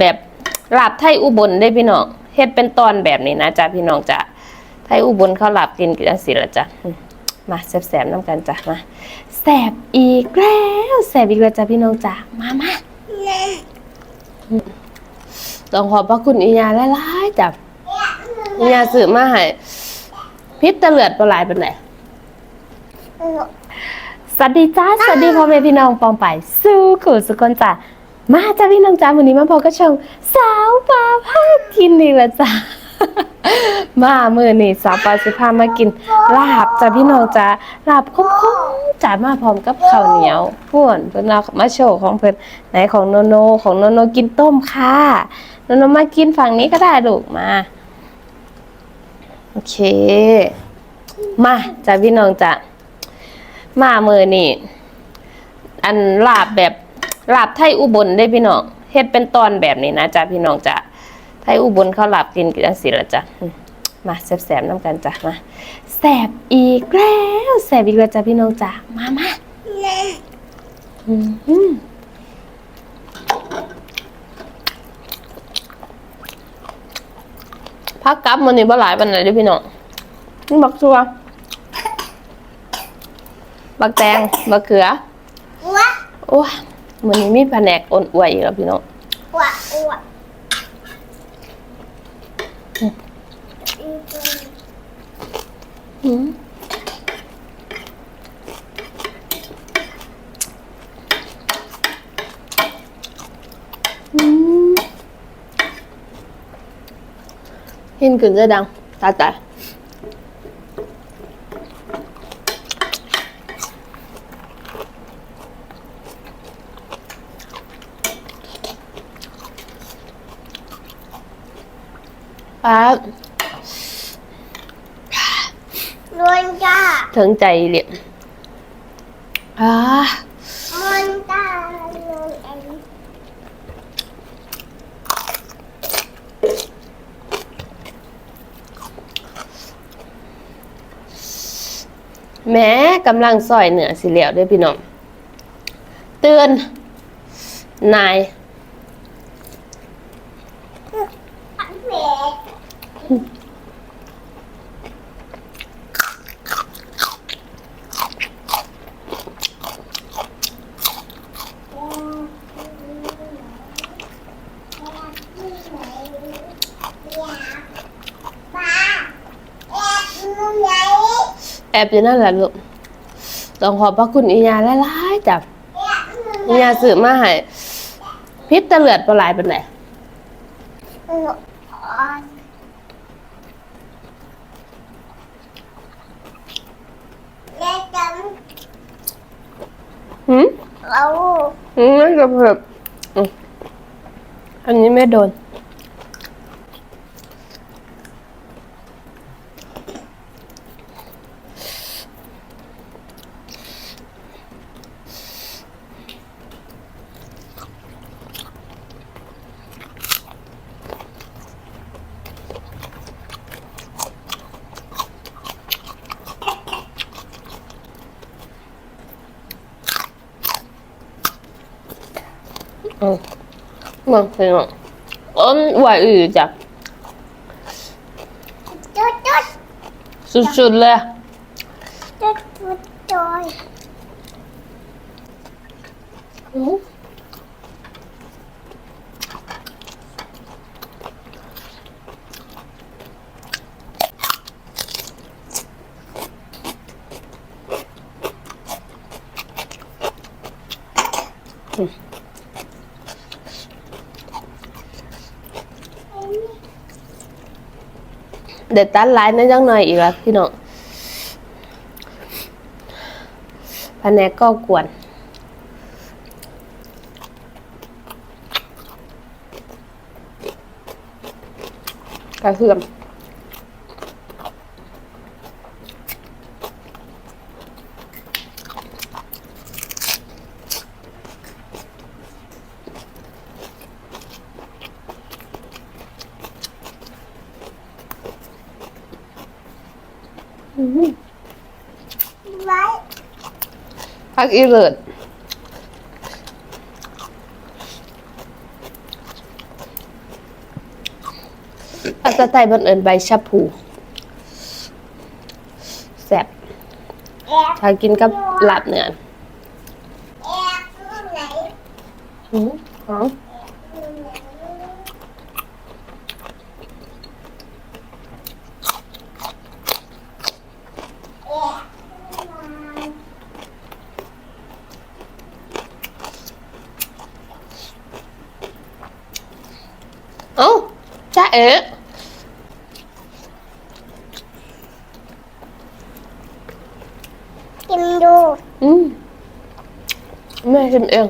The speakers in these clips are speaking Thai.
แบบลาบไทยอุบลได้พี่น้องเฮ็ดเป็นตอนแบบนี้นะจ้ะพี่น้องจ้ะไทยอุบลเขาลาบกินกันจังซี่ละจ้ะมาแซ่บๆน้ำกันจ้ะมาแซ่บอีกแล้วแซ่บอีกแล้วจ้ะพี่น้องจ้ะมามาต้องขอบพระคุณอียาหลายๆจ้ะอียาซื้อมาให้พิษตะเลือดปลายเป็นไหนสวัสดีจ้าสวัสดีพ่อแม่พี่น้องปองไปสู้ขู่สุกคนจ้ะ มาจ้าพี่น้องจ้าวันนี้มาพบกับช่องสาวปลาพากินนี่ละจ้ามาเมื่อนี่สาวปลาสิพามากินลาบจ้าพี่น้องจ้าลาบคุ้มๆจ้ามาพร้อมกับข้าวเหนียวพ่วนเพิ่นเอามาโชว์ของเพิ่อนไหนของโนโนของโนโนกินต้มค่ะโนโนมากินฝั่งนี้ก็ได้ลูกมาโอเค มาจ้าพี่น้องจ้ามาเมื่อนี่อันลาบแบบ ลาบไทยอุบลได้พี่น้องเฮ็ดเป็นตอนแบบนี้นะจ้ะพี่น้องจ้ะไทยอุบลเขาลาบกินกันจังซี่ละจ้ะอืมมาแซ่บๆน้ำกันจ้ะมาแซ่บอีกแล้วแซ่บอีกแล้วจ้ะพี่น้องจ้ะมามาอืมอืมพักกลับมื้อนี้บ่หลายปานใดเด้อพี่น้องนี่บักซัวบักแตงบักเขือวะโอ้ ยมันนี้มีแผนกอ่อนอวยอีกแล้วพี่น้องวะวะอืมอืมเห็นขึ้นจะดังตายตา ป้ารวนจ้าถึงใจเหลี่ยมอ่ามันตาลงเองแม้กำลังซอยเหนือสิเหลียวด้วยพี่น้องเตือนนายแม่ แอบอยู่นั่นแหละลูกต้องขอบพระคุณอียาหลายๆจ้ะอียาซื้อมาให้พิษตะเลือดปลายเป็นไหน หืมเราอืมไม่กระเพิบอืมอันนี้ไม่โดน อืมมึงเป็นไงอ้นไห เด็ดตัดไลน์นั่นยังหน่อยอีกแล้วพี่น้องแผนกก็กวนกระเทียม ไว้พักอีเลิศภาษาไทยเพิ่นเอินใบชะพูแซ่บถ้ากินกับลาบเนื้อแอบไหน หืมหอม แอบ เอ้าจ้า เอ๋กินดูอืมแม่ชิมเอง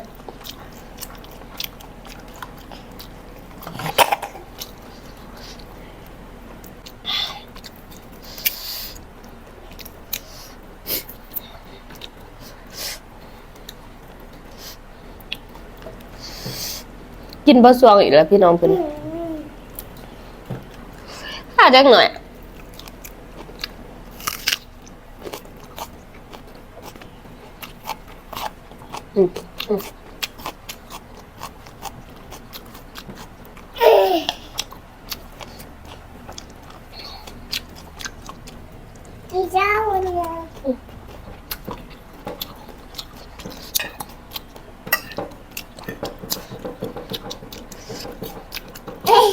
กินบะสวงอีกแล้วพี่น้องเพิ่นข้า จักหน่อยอืมอืมที่เจ้าเนี่ย เฮ้ย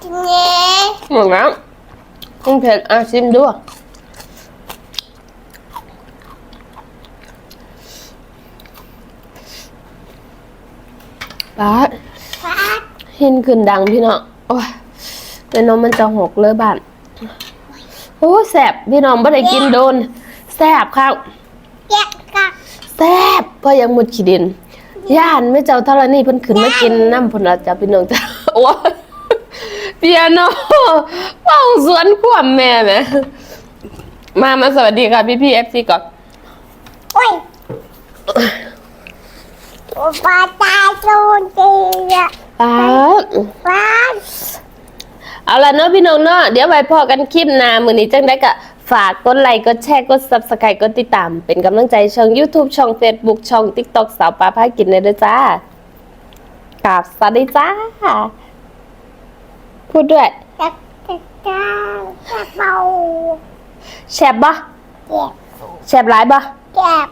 กินเนี้ย หมดแล้วคุณ เผ็ดอะชิมดูอะป้าดพัดหินขึ้นดังพี่น้องโอ้ยเป็นน้องมันจะหกเลยบ้านโอ้แสบพี่น้องไม่ได้กินโดนแสบครับแยกกักแสบเพราะยังหมดขี้ดินย่านไม่เจ้าเท่านี้เพิ่นขึ้นมากินน้ำเพนละจ้ะพี่น้องจ้ะโอ้ย เปียโนเป่าสวนความแม่แหมมามาสวัสดีค่ะพี่พี่เอฟซีก่อนโอ้ยปลาตาจูนดีอะป้าดปลาเอาล่ะเนาะพี่น้องเนาะเดี๋ยวไว้พอกันคลิปหน้ามื้อนี้จังได้ก็ฝากกดไลค์กดแชร์กด Subscribe กดติดตาม เป็นกำลังใจช่อง YouTube ช่อง Facebook ช่อง TikTok สาวปลาพากินเลยเด้อจ้ากราบสวัสดีจ้า พูดด้วยจะจะจะจะเบาแชบบ่เจ็บแชบหลายบ่เจ็บ